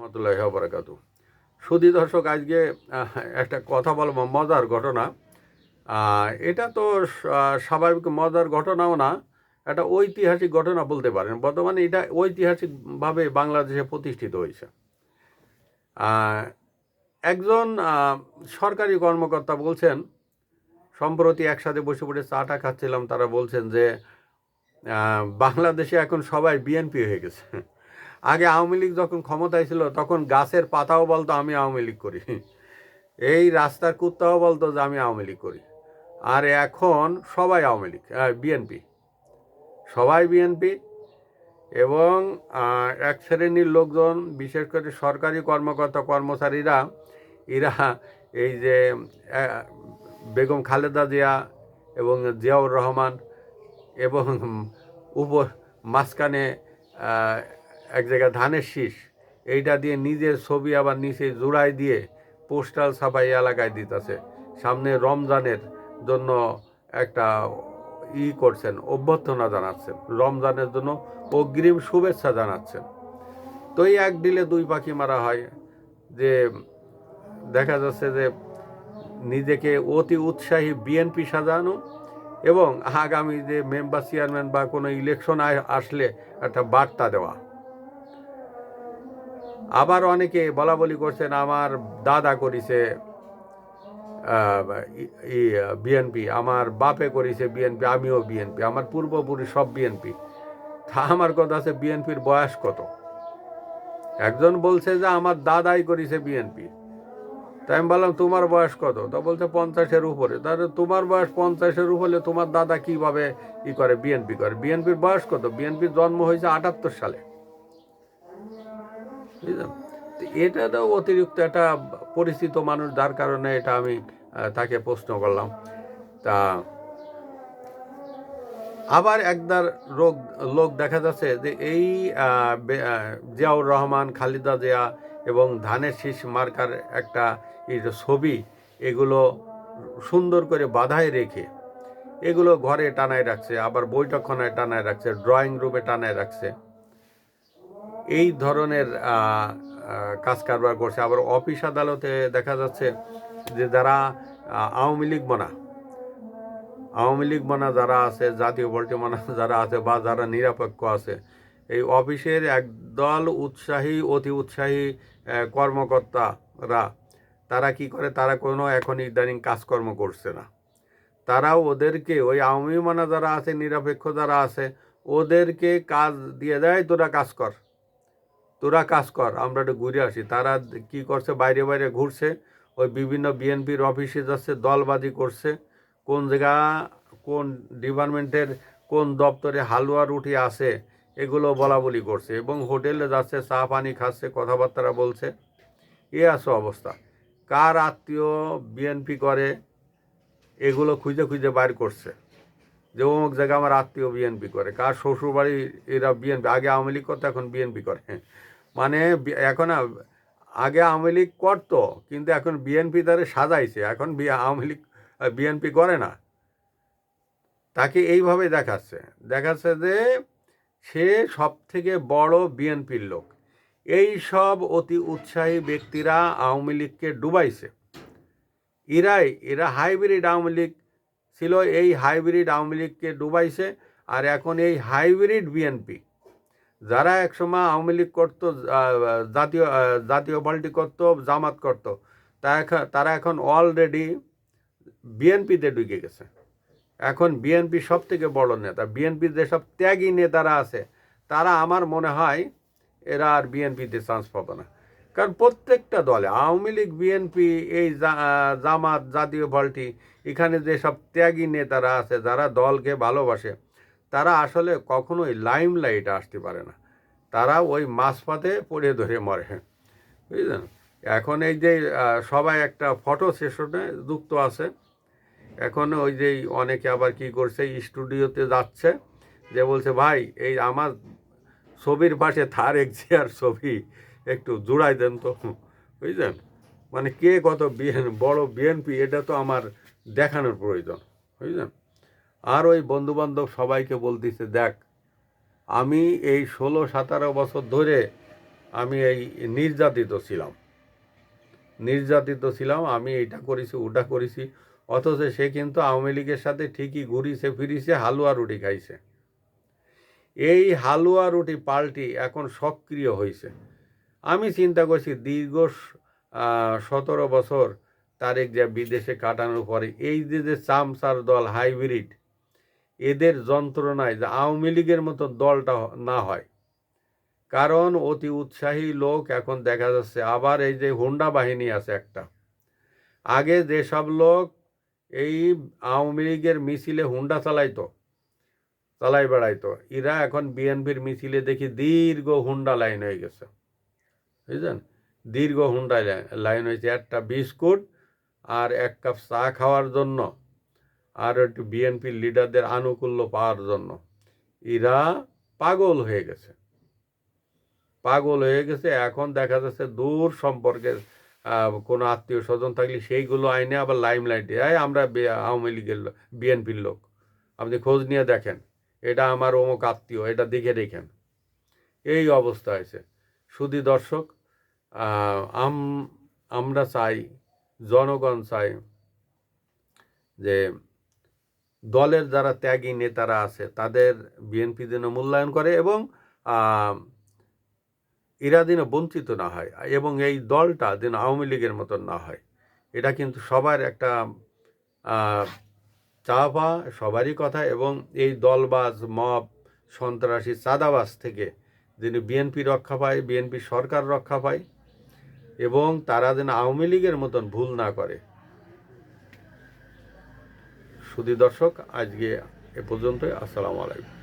রহমতুল্লাহ বরাকাত সুদী দর্শক, আজকে একটা কথা বলব, মজার ঘটনা। এটা তো স্বাভাবিক মজার ঘটনাও না, একটা ঐতিহাসিক ঘটনা বলতে পারেন। বর্তমানে এটা ঐতিহাসিকভাবে বাংলাদেশে প্রতিষ্ঠিত হয়েছে। একজন সরকারি কর্মকর্তা বলছেন, সম্প্রতি একসাথে বসে বসে চাটা খাচ্ছিলাম, তারা বলছেন যে বাংলাদেশে এখন সবাই বিএনপি হয়ে গেছে। আগে আওয়ামী লীগ যখন ক্ষমতায় ছিল, তখন গাছের পাতাও বলতো, আমি আওয়ামী লীগ করি। এই রাস্তার কুত্তাও বলতো যে, আমি আওয়ামী লীগ করি। আর এখন সবাই আওয়ামী লীগ বিএনপি। সবাই বিএনপি এবং এক শ্রেণির লোকজন, বিশেষ করে সরকারি কর্মকর্তা, কর্মচারীরা, এরা এই যে বেগম খালেদা জিয়া এবং জিয়াউর রহমান এবং উপর মাঝখানে এক জায়গায় ধানের শীষ, এইটা দিয়ে নিজের ছবি আবার নিচে জোড়াই দিয়ে পোস্টাল ছাপাই এলাকায় দিতেছে। সামনে রমজানের জন্য একটা ই করছেন, অভ্যর্থনা জানাচ্ছেন। রমজানের জন্য অগ্রিম শুভেচ্ছা জানাচ্ছেন। তো এই এক ডিলে দুই পাখি মারা হয়, যে দেখা যাচ্ছে যে নিজেকে অতি উৎসাহী বিএনপি সাজানো এবং আগামী যে মেম্বার চেয়ারম্যান বা কোনো ইলেকশন আসলে একটা বার্তা দেওয়া। আবার অনেকে বলা বলি করছেন, আমার দাদা করেছে বিএনপি আমার বাপে করেছে বিএনপি আমিও বিএনপি আমার পূর্বপুরুষ সব বিএনপি তা আমার কথা আছে বিএনপির বয়স কত? একজন বলছে যে, আমার দাদাই করেছে বিএনপি তাই আমি বললাম, তোমার বয়স কত? তা বলছে, পঞ্চাশের উপরে। তাহলে তোমার বয়স পঞ্চাশের উপরে, তোমার দাদা কীভাবে ই করে বিএনপি করে? বিএনপির বয়স কত? বিএনপির জন্ম হয়েছে আটাত্তর সালে। বুঝলেন তো এটা তো অতিরিক্ত একটা পরিচিত মানুষ যার কারণে এটা আমি তাকে প্রশ্ন করলাম। তা আবার একদার রোগ, লোক দেখা যাচ্ছে যে এই জিয়াউর রহমান, খালিদা জিয়া এবং ধানের শীষ মার্কার একটা ছবি, এগুলো সুন্দর করে বাধায় রেখে এগুলো ঘরে টানায় রাখছে, আবার বৈঠকখানায় টানায় রাখছে ড্রয়িং রুমে টানায় রাখছে। এই ধরনের কাজ কারবার করছে। আবার অফিস আদালতে দেখা যাচ্ছে যে যারা আওয়ামী লীগ বনা, আওয়ামী লীগ বনা যারা আছে, জাতীয় পার্টি মানা যারা আছে বা যারা নিরপেক্ষ আছে, এই অফিসের একদল উৎসাহী, অতি উৎসাহী কর্মকর্তারা, তারা কি করে? তারা কোনো এখন ইদানিং কাজকর্ম করছে না। তারা ওদেরকে, ওই আওয়ামী মানা যারা আছে, নিরপেক্ষ যারা আছে, ওদেরকে কাজ দিয়ে দেয়, তোরা কাজ কর। তোরা কাজ কর, আমরা একটু ঘুরে আসি। তারা কি করছে, বাইরে বাইরে ঘুরছে, ওই বিভিন্ন বিএনপির অফিসে যাচ্ছে, দলবাজি করছে, কোন জায়গা, কোন ডিপার্টমেন্টের কোন দপ্তরে হালুয়া রুটি আছে, এগুলো বলা বলি করছে এবং হোটেলে যাচ্ছে, চা পানি খাচ্ছে কথাবার্তা বলছে। এ আছে অবস্থা। কার আত্মীয় বিএনপি করে, এগুলো খুঁজে খুঁজে বাইর করছে। যে অমুক জায়গায় আমার আত্মীয় বিএনপি করে, কার শ্বশুরবাড়ি এরা বিএনপি আগে আওয়ামী লীগ করতো, এখন বিএনপি করে। মানে এখন আগে আওয়ামী লীগ করতো, কিন্তু এখন বিএনপি তারে সাজাইছে, এখন আওয়ামী লীগ বিএনপি করে না। তাকে এইভাবে দেখাচ্ছে। দেখাচ্ছে যে সে সব থেকে বড় বিএনপির লোক। এই সব অতি উৎসাহী ব্যক্তিরা আওয়ামী লীগকে ডুবাইছে। এরাই, এরা হাইব্রিড আওয়ামী লীগ ছিল এই হাইব্রিড আওয়ামী লীগকে ডুবাইছে আর এখন এই হাইব্রিড বিএনপি যারা একসময় আওয়ামী লীগ করতো জাতীয় জাতীয় পার্টি করতো, জামাত করতো তারা এখন অলরেডি বিএনপিতে ঢুকে গেছে। এখন বিএনপি সব থেকে বড় নেতা বিএনপির যেসব ত্যাগী নেতারা আছে, তারা আমার মনে হয় এরা আর বিএনপিতে চান্স পাবে না। কারণ প্রত্যেকটা দলে, আওয়ামী লীগ, বিএনপি, এই জামাত, জাতীয় পার্টি, এখানে যেসব ত্যাগী নেতারা আছে, যারা দলকে ভালোবাসে, তারা আসলে কখনোই লাইম লাইটে আসতে পারে না। তারা ওই মাঝপথে পড়ে ধরে মরে। বুঝলেন? এখন এই যে সবাই একটা ফটো সেশনে যুক্ত আছে। এখন ওই যে অনেকে আবার কি করছে স্টুডিওতে যাচ্ছে, যে বলছে, ভাই, এই আমার ছবির পাশে থার এক চেয়ার ছবি। একটু জোড়াই দেন তো। বুঝলেন? মানে কে কত বিএন বড় বিএনপি এটা তো আমার দেখানোর প্রয়োজন। বুঝলেন? আর ওই বন্ধুবান্ধব সবাইকে বলতেছে, দেখ, আমি এই ষোলো, সতেরো বছর ধরে আমি এই নির্যাতিত ছিলাম। নির্যাতিত ছিলাম, আমি এটা করেছি, ওটা করেছি। অথচ সে কিন্তু আওয়ামী লীগের সাথে ঠিকই ঘুরিছে, ফিরিছে, হালুয়া রুটি খাইছে। এই হালুয়া রুটি পাল্টি এখন সক্রিয় হয়েছে আমি চিন্তা করছি দীর্ঘ সতেরো বছর তারেক যা বিদেশে কাটানোর পরে এই যে যে চামচার দল হাইব্রিড, এদের যন্ত্রণায় যে আওয়ামী লীগের মতো দলটা না হয়। কারণ অতি উৎসাহী লোক এখন দেখা যাচ্ছে আবার এই যে হুন্ডা বাহিনী আছে একটা। আগে যেসব লোক এই আওয়ামী লীগের মিছিলে হুন্ডা চালাইতো, চালাই বেড়াইতো, এরা এখন বিএনপির মিছিলে দেখি দীর্ঘ হুন্ডা লাইন হয়ে গেছে। বুঝলেন? দীর্ঘ হুন্ডা লাই- লাইন হয়েছে। একটা বিস্কুট আর এক কাপ চা খাওয়ার জন্য আর একটু বিএনপির লিডারদের আনুকূল্য পাওয়ার জন্য। এরা পাগল হয়ে গেছে। পাগল হয়ে গেছে। এখন দেখা যাচ্ছে দূর সম্পর্কের কোনো আত্মীয় স্বজন থাকলে সেইগুলো আইনে আবার লাইম লাইটে এই আমরা আওয়ামী লীগের বিএনপির লোক। আপনি খোঁজ নিয়ে দেখেন। এটা আমার অমুক আত্মীয়, এটা দেখে দেখেন। এই অবস্থা হয়েছে। শুধু দর্শক আম, আমরা চাই, জনগণ চাই যে দলের যারা ত্যাগী নেতারা আছে, তাদের বিএনপি যেন মূল্যায়ন করে এবং এরা যেন বঞ্চিত না হয় এবং এই দলটা যেন আওয়ামী লীগের মতন না হয়। এটা কিন্তু সবার একটা চাপা সবারই কথা এবং এই দলবাজ, মব, সন্ত্রাসী, চাঁদাবাজ থেকে যেন বিএনপি রক্ষা পায় বিএনপি সরকার রক্ষা পায় এবং তারা যেন আওয়ামী লীগের মতন ভুল না করে। শুধু দর্শক, আজকে এ পর্যন্তই। আসসালামু আলাইকুম।